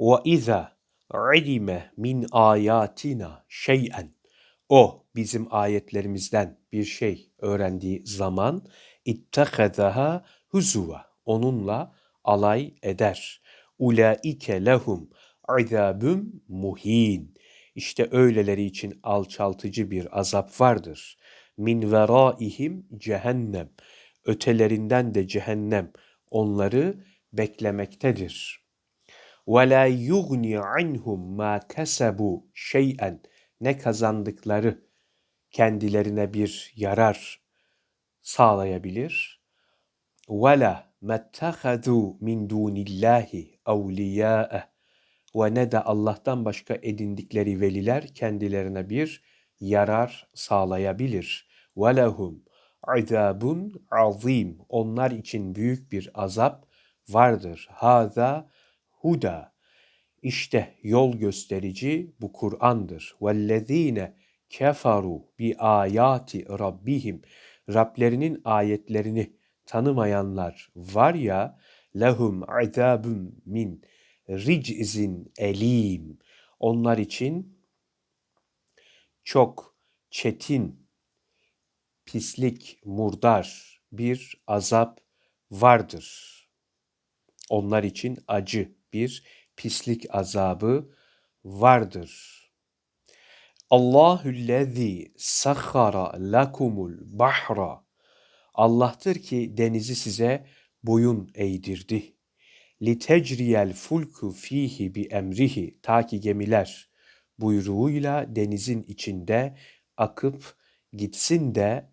Ve iza ilime min ayatina şey'en o bizim ayetlerimizden bir şey öğrendiği zaman ittehazaha huzuva onunla alay eder. Ulaike lehum azabun muhin. İşte öyleleri için alçaltıcı bir azap vardır. Min veraihim cehennem. Ötelerinden de cehennem onları beklemektedir. Ve la yugni anhum ma kasabu şey'en. Ne kazandıkları kendilerine bir yarar sağlayabilir. Ve la mettehadu min dunillahi evliyâ'e ve ne de Allah'tan başka edindikleri veliler kendilerine bir yarar sağlayabilir. Ve lehum azabun azim. Onlar için büyük bir azap vardır. Haza huda. İşte yol gösterici bu Kur'an'dır. Vellezine kefaru bi ayati rabbihim. Rablerinin ayetlerini tanımayanlar var ya lehum azabun min ric'zin elim. Onlar için çok çetin, pislik, murdar bir azap vardır. Onlar için acı bir pislik azabı vardır. Allahüllezî sahhara lakumul bahra. Allah'tır ki denizi size boyun eğdirdi litecriyel fulku fihi bi emrihi ta ki gemiler buyruğuyla denizin içinde akıp gitsin de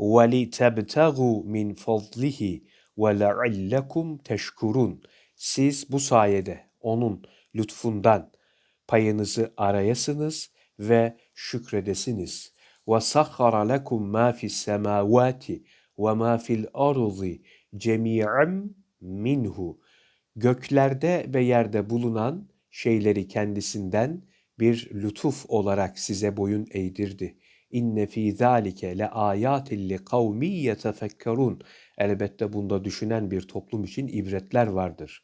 ve li tebtagu min fadlihi ve la'allakum teşkurun siz bu sayede onun lütfundan payınızı arayasınız ve şükredesiniz. Lekum ma fis semavati ve ma fil ardı cemi'an minhu göklerde ve yerde bulunan şeyleri kendisinden bir lütuf olarak size boyun eğdirdi. İnne fî zâlike le âyâtin li kavmi yetefekkerûn. Elbette bunda düşünen bir toplum için ibretler vardır.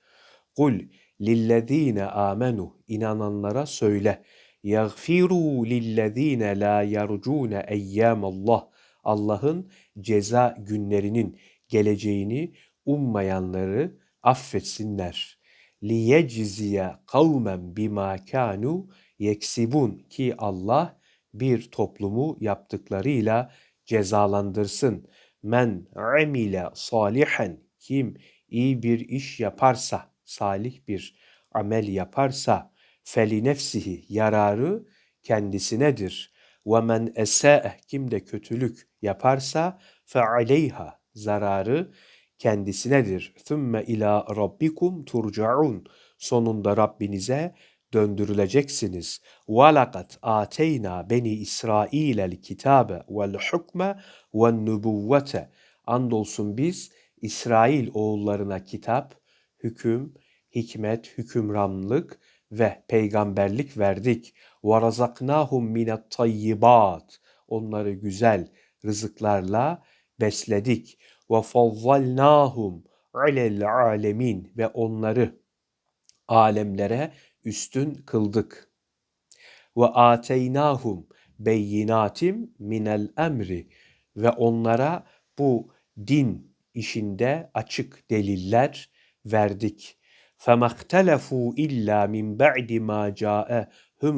Kul lillezîne âmenu inananlara söyle. Yagfiru lillezîne la yercûne eyyâmallah. Allah'ın ceza günlerinin geleceğini ummayanları affetsinler. Liyeciziye kavmen bima kanu yeksibun ki Allah bir toplumu yaptıklarıyla cezalandırsın. Men amile salihen kim iyi bir iş yaparsa, salih bir amel yaparsa feli nefsihi yararı kendisinedir. Ve men esa'eh kim de kötülük yaparsa fe aleyha zararı kendisinedir. Thumma ila rabbikum turcaun. Sonunda Rabbinize döndürüleceksiniz. وَلَقَدْ آتَيْنَا beni İsrail el kitabe vel hukme ve nübüvvete. Andolsun biz İsrail oğullarına kitap, hüküm, hikmet, hükümranlık ve peygamberlik verdik. وَرَزَقْنَاهُمْ مِنَ الطَّيِّبَاتِ Onları güzel rızıklarla besledik ve fazzalnahum alel alemin ve onları alemlere üstün kıldık. Ve ateynahum beyinatim minel emri ve onlara bu din işinde açık deliller verdik. فَمَخْتَلَفُوا illa min بَعْدِ مَا جَاءَهُمُ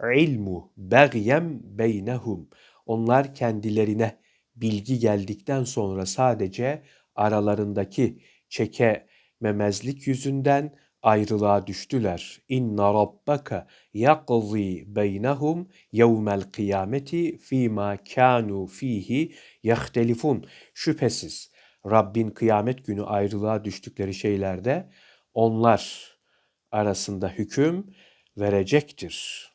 الْعِلْمُ بَغْيًا بَيْنَهُمْ Onlar kendilerine bilgi geldikten sonra sadece aralarındaki çekememezlik yüzünden ayrılığa düştüler. İnna rabbaka yaqzi beynehum yevmel kıyameti fîmâ kânû fîhi yahtelifun. Şüphesiz Rabbin kıyamet günü ayrılığa düştükleri şeylerde onlar arasında hüküm verecektir.